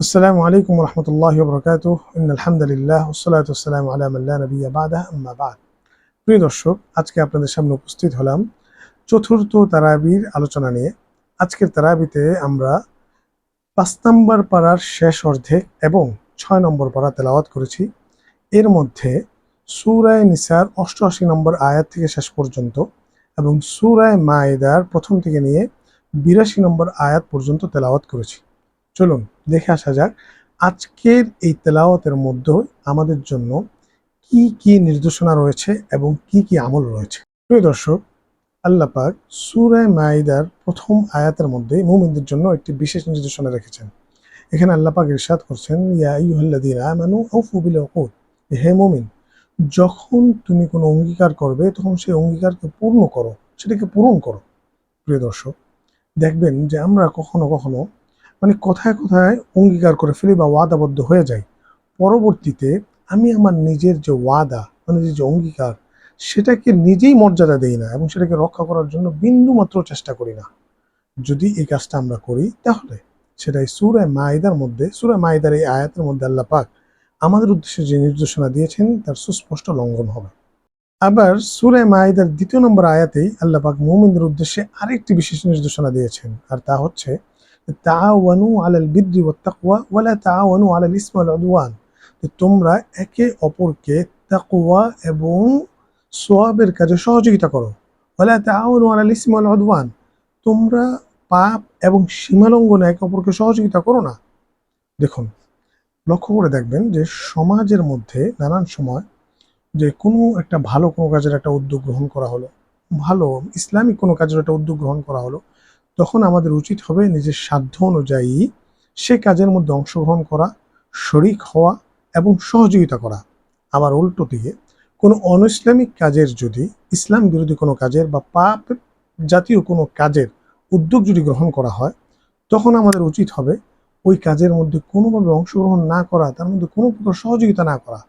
আসসালামু আলাইকুম রহমতুল্লাহ বরকাত আলহামদুলিল্লাহ ওসলাত আসসালাম আলামাল্লা নবী আবাদা আম্মাবাদ প্রিয় দর্শক, আজকে আপনাদের সামনে উপস্থিত হলাম চতুর্থ তারাবির আলোচনা নিয়ে। আজকের তারাবিতে আমরা পাঁচ নম্বর পাড়ার শেষ অর্ধেক এবং ছয় নম্বর পাড়া তেলাওয়াত করেছি। এর মধ্যে সুরায় নিসার অষ্টআশি নম্বর আয়াত থেকে শেষ পর্যন্ত এবং সুরায় মায়েদার প্রথম থেকে নিয়ে বিরাশি নম্বর আয়াত পর্যন্ত তেলাওয়াত করেছি। চলুন দেখে আসা যাক, আজকের এই তেলাওয়াতের মধ্যে আমাদের জন্য কি কি নির্দেশনা রয়েছে এবং কি কি আমল রয়েছে। প্রিয় দর্শক, আল্লাহ পাক সুরায় প্রথম আয়াতের মধ্যে মুমিনদের জন্য একটি বিশেষ নির্দেশনা রেখেছেন। এখানে আল্লাহ পাক ইরশাদ করছেন, ইয়া আমানু আউফু বিল উকুদ হে মুমিন, যখন তুমি কোনো অঙ্গীকার করবে, তখন সেই অঙ্গীকারকে পূর্ণ করো, সেটাকে পূরণ করো। প্রিয় দর্শক, দেখবেন যে আমরা কখনো কখনো মানে কথায় কথায় অঙ্গীকার করে ফেলি বা ওয়াদাবদ্ধ হয়ে যাই। পরবর্তীতে আমি আমার নিজের যে ওয়াদা মানে যে অঙ্গীকার, সেটাকে নিজেই মর্যাদা দেই না এবং সেটাকে রক্ষা করার জন্য বিন্দু মাত্র চেষ্টা করি না। যদি এই কাজটা আমরা করি, তাহলে সেটাই সুরায় মায়েদার মধ্যে সুরায় মায়েদার এই আয়াতের মধ্যে আল্লাহ পাক আমাদের উদ্দেশ্যে যে নির্দেশনা দিয়েছেন, তার সুস্পষ্ট লঙ্ঘন হবে। আবার সুরায় মায়েদার দ্বিতীয় নম্বর আয়াতেই আল্লাহ পাক মুমিনদের উদ্দেশ্যে আরেকটি বিশেষ নির্দেশনা দিয়েছেন, আর তা হচ্ছে তাওয়ানু আলাল বিদ্রি ওয়াত তাকওয়া ওয়ালা তাওয়ানু আলাল ইসমি ওয়াল উদওয়ান যে তোমরা একে অপরকে তাকওয়া এবং সোয়াবের কাজে সহযোগিতা করো। ওয়ালা তাওয়ানু আলাল ইসমি ওয়াল উদওয়ান। তোমরা পাপ এবং সীমালঙ্ঘনে একে অপরকে সহযোগিতা করো না। দেখুন, লক্ষ্য করে দেখবেন যে সমাজের মধ্যে নানান সময় যে কোনো একটা ভালো কোনো কাজের একটা উদ্যোগ গ্রহণ করা হলো, ভালো ইসলামিক কোনো কাজের একটা উদ্যোগ গ্রহণ করা হলো তখন আমাদের উচিত হবে নিজের সাধ্য অনুযায়ী সে কাজের মধ্যে অংশগ্রহণ করা, শরিক হওয়া এবং সহযোগিতা করা। আবার উল্টো দিকে, কোনো অন ইসলামিক কাজের যদি, ইসলাম বিরোধী কোনো কাজের বা পাপ জাতীয় কোনো কাজের উদ্যোগ যদি গ্রহণ করা হয়, তখন আমাদের উচিত হবে ওই কাজের মধ্যে কোনোভাবে অংশগ্রহণ না করা, তার মধ্যে কোনো প্রকার সহযোগিতা না করা।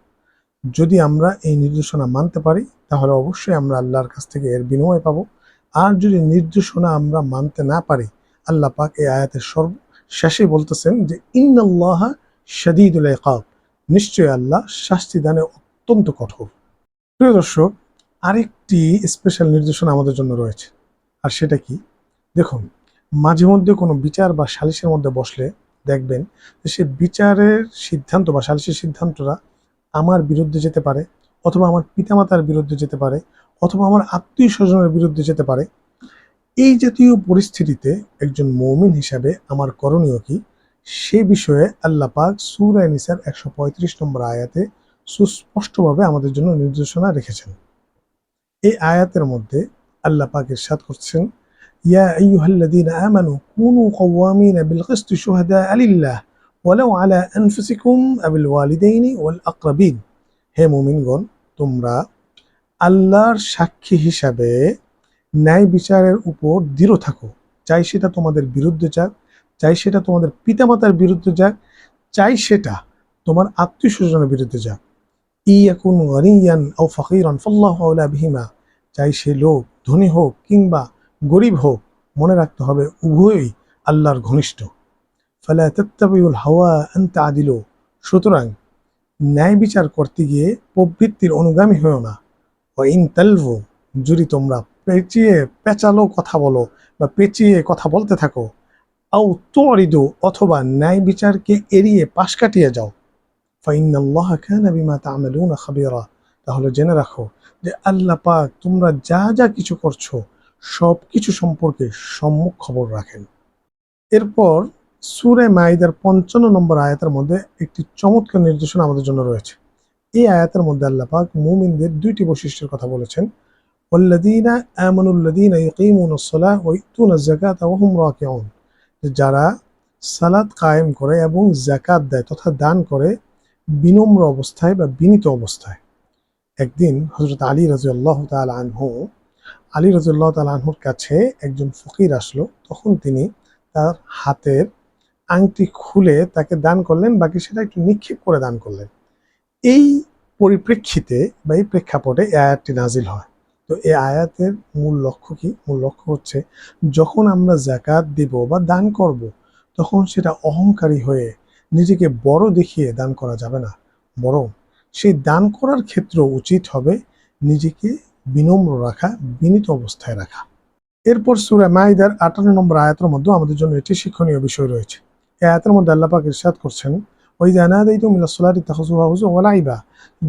যদি আমরা এই নির্দেশনা মানতে পারি, তাহলে অবশ্যই আমরা আল্লাহর কাছ থেকে এর বিনিময় পাবো। আর যদি নির্দেশনা আমরা মানতে না পারি, আল্লাহ পাক এই আয়াতের সর্ব শেষে বলতেছেন যে, ইন্নাল্লাহ শাদীদুল ইকাব। নিশ্চয় আল্লাহ শাস্তি দানে অত্যন্ত কঠোর। প্রিয় দর্শক, আরেকটি স্পেশাল নির্দেশনা আমাদের জন্য রয়েছে। আর সেটা কি? দেখুন, মাঝে মধ্যে কোনো বিচার বা সালিশের মধ্যে বসলে দেখবেন যে, সে বিচারের সিদ্ধান্ত বা সালিশের সিদ্ধান্তটা আমার বিরুদ্ধে যেতে পারে অথবা আমার পিতামাতার বিরুদ্ধে যেতে পারে অথবা আমার আত্মীয় স্বজনের বিরুদ্ধে যেতে পারে, এই জাতীয় পরিস্থিতিতে একজন মৌমিন হিসাবে আমার করণীয় কি? সে বিষয়ে আল্লাহ পাক সুরায় নিসার একশো পঁয়ত্রিশ নম্বর আয়াতে সুস্পষ্টভাবে আমাদের জন্য নির্দেশনা রেখেছেন। এই আয়াতের মধ্যে আল্লাহ পাক ইরশাদ করছেন, ইয়া আইয়ুহাল্লাযীনা আমানু কুনু কওয়ামিনা বিল কিসতি শুহাদা'a লিল্লাহ ওয়ালাউ আলা আনফুসিকুম আবিল ওয়ালিদাইনি ওয়াল আকরাবিন। হে মুমিনগণ, তোমরা আল্লাহর সাক্ষী হিসাবে ন্যায় বিচারের উপর দৃঢ় থাকো। চাই সেটা তোমাদের বিরুদ্ধে যাক, চাই সেটা তোমাদের পিতামাতার বিরুদ্ধে যাক, চাই সেটা তোমার আত্মীয় স্বজনের বিরুদ্ধে যাক। ই এখন গরিয়ান ও ফকিরান, ফল্লাহ চাই সে লোক ধনী হোক কিংবা গরিব হোক, মনে রাখতে হবে উভয়ই আল্লাহর ঘনিষ্ঠ। ফলে তত্তাবিউল হাওয়া আনতে আদিল সুতরাং ন্যায় বিচার করতে গিয়ে প্রবৃত্তির অনুগামী হয়েও না। ইন তালভু যদি তোমরা পেঁচিয়ে পেঁচালো কথা বলো বা পেঁচিয়ে কথা বলতে থাকো, আও তোরিদু অথবা ন্যায় বিচারকে এড়িয়ে পাশ কাটিয়ে যাও। ফাইনাল্লাহ কানা বিমা তা'মালুনা খাবিরা। তাহলে জেনে রাখো যে আল্লাহ পাক তোমরা যা যা কিছু করছ, সব কিছু সম্পর্কে সম্মুখ খবর রাখেন। এরপর সুরে মাইদার পঞ্চান্ন নম্বর আয়াতের মধ্যে একটি চমৎকার নির্দেশনা আমাদের জন্য রয়েছে। এই আয়াতের মধ্যে আল্লাহ পাক মুমিনদের দুইটি বৈশিষ্ট্যের কথা বলেছেন والذين آمنوا الذين يقيمون الصلاة ويؤتون الزكاة وهم راكعون যারা সালাত কায়েম করে এবং জাকাত দেয় তথা দান করে বিনম্র অবস্থায় বা বিনীত অবস্থায় একদিন হজরত আলী রাজিউল্লাহ তাল আনহু আলী রাজিউল্লাহ তাল আনহুর কাছে একজন ফকির আসলো তখন তিনি তার হাতের আংটি খুলে তাকে দান করলেন বাকি সেটা একটু নিক্ষেপ করে দান করলেন এই পরিপ্রেক্ষিতে বা এই প্রেক্ষাপটে এই আয়াতটি নাজিল হয়। তো এই আয়াতের মূল লক্ষ্য কি? মূল লক্ষ্য হচ্ছে যখন আমরা জাকাত দিব বা দান করব, তখন সেটা অহংকারী হয়ে নিজেকে বড় দেখিয়ে দান করা যাবে না। বরং সেই দান করার ক্ষেত্র উচিত হবে নিজেকে বিনম্র রাখা, বিনীত অবস্থায় রাখা। এরপর সুরা মাইদার আটান্ন নম্বর আয়াতের মধ্যে আমাদের জন্য এটি শিক্ষণীয় বিষয় রয়েছে। এই আয়াতের মধ্যে আল্লাহ পাক ইরশাদ করছেন ওই জানাদাই তো মিলাসলাটি তাহসুহা হুজু ওলাইবা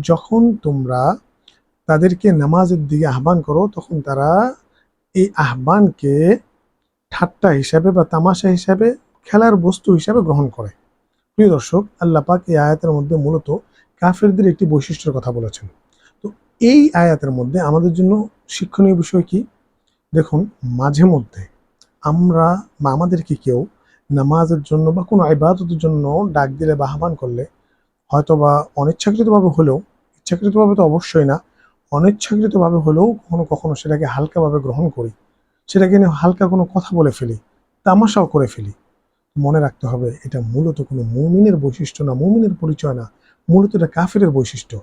যখন তোমরা তাদেরকে নামাজের দিকে আহ্বান করো, তখন তারা এই আহ্বানকে ঠাট্টা হিসাবে বা তামাশা হিসাবে, খেলার বস্তু হিসাবে গ্রহণ করে। প্রিয় দর্শক, আল্লাহ পাক এই আয়াতের মধ্যে মূলত কাফেরদের একটি বৈশিষ্ট্যের কথা বলেছেন। তো এই আয়াতের মধ্যে আমাদের জন্য শিক্ষণীয় বিষয় কি? দেখুন, মাঝে মধ্যে আমরা বা আমাদেরকে কেউ নামাজের জন্য বা কোনো ইবাদতের জন্য ডাক দিলে বা আহ্বান করলে হয়তো বা অনিচ্ছাকৃতভাবে হলেও, ইচ্ছাকৃতভাবে তো অবশ্যই না, অনিচ্ছাকৃতভাবে হলেও কখনো কখনো সেটাকে হালকাভাবে গ্রহণ করি। সেটাকে নিয়ে হালকা কোনো কথা বলে ফেলি, তামাশাও করে ফেলি। মনে রাখতে হবে, এটা মূলত কোনো মুমিনের বৈশিষ্ট্য না, মুমিনের পরিচয় না, মূলত এটা কাফেরের বৈশিষ্ট্য।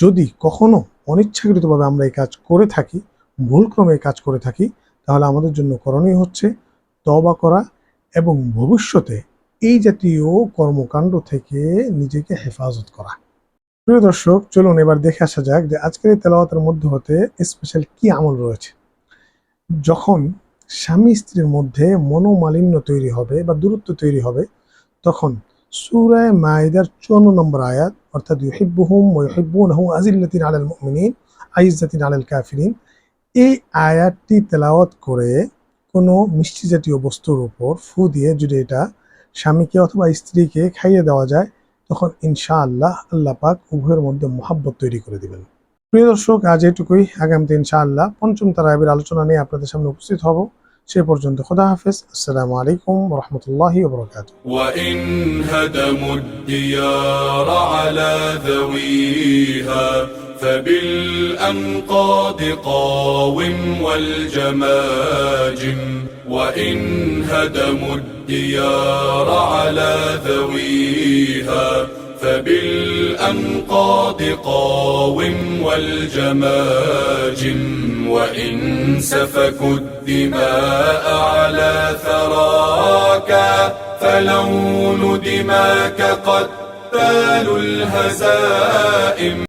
যদি কখনো অনিচ্ছাকৃতভাবে আমরা এই কাজ করে থাকি, ভুলক্রমে এই কাজ করে থাকি, তাহলে আমাদের জন্য করণীয় হচ্ছে তবা করা এবং ভবিষ্যতে এই জাতীয় কর্মকাণ্ড থেকে নিজেকে হেফাজত করা। প্রিয় দর্শক, চলুন এবার দেখে আসা যাক যে আজকের এই তেলাওয়াতের মধ্যে হতে স্পেশাল কি আমল রয়েছে। যখন স্বামী স্ত্রীর মধ্যে মনোমালিন্য তৈরি হবে বা দূরত্ব তৈরি হবে, তখন সুরায় মায়েদার চুয়ান্ন নম্বর আয়াত, অর্থাৎ ইউহিব্বুহুম ওয়া ইউহিব্বুনাহু আজিল্লাতিন আলাল মুমিনিন আইজ্জাতিন আলাল কাফিরিন, এই আয়াতটি তেলাওয়াত করে কোনো মিষ্টি জাতীয় বস্তুর উপর ফু দিয়ে যদি এটা স্বামীকে অথবা স্ত্রীকে খাইয়ে দেওয়া যায় তখন ইনশাআল্লাহ আল্লাহ পাক উভয়ের মধ্যে মহাব্বত তৈরি করে দিবেন প্রিয় দর্শক আজ এটুকুই আগামীতে ইনশাআল্লাহ পঞ্চম তারাবির আলোচনা নিয়ে আপনাদের সামনে উপস্থিত হব সে পর্যন্ত খোদা হাফেজ আসসালামু আলাইকুম রহমতুল্লাহি ওবরাকাতুহ وإن هدموا الديار على ذويها فبالأنقاض قاوم والجماجم وإن هدموا الديار على ذويها. فبالأنقاض قاوم والجماجم وإن سفكوا الدماء على ثراك فلون دماك قد بال الهزائم.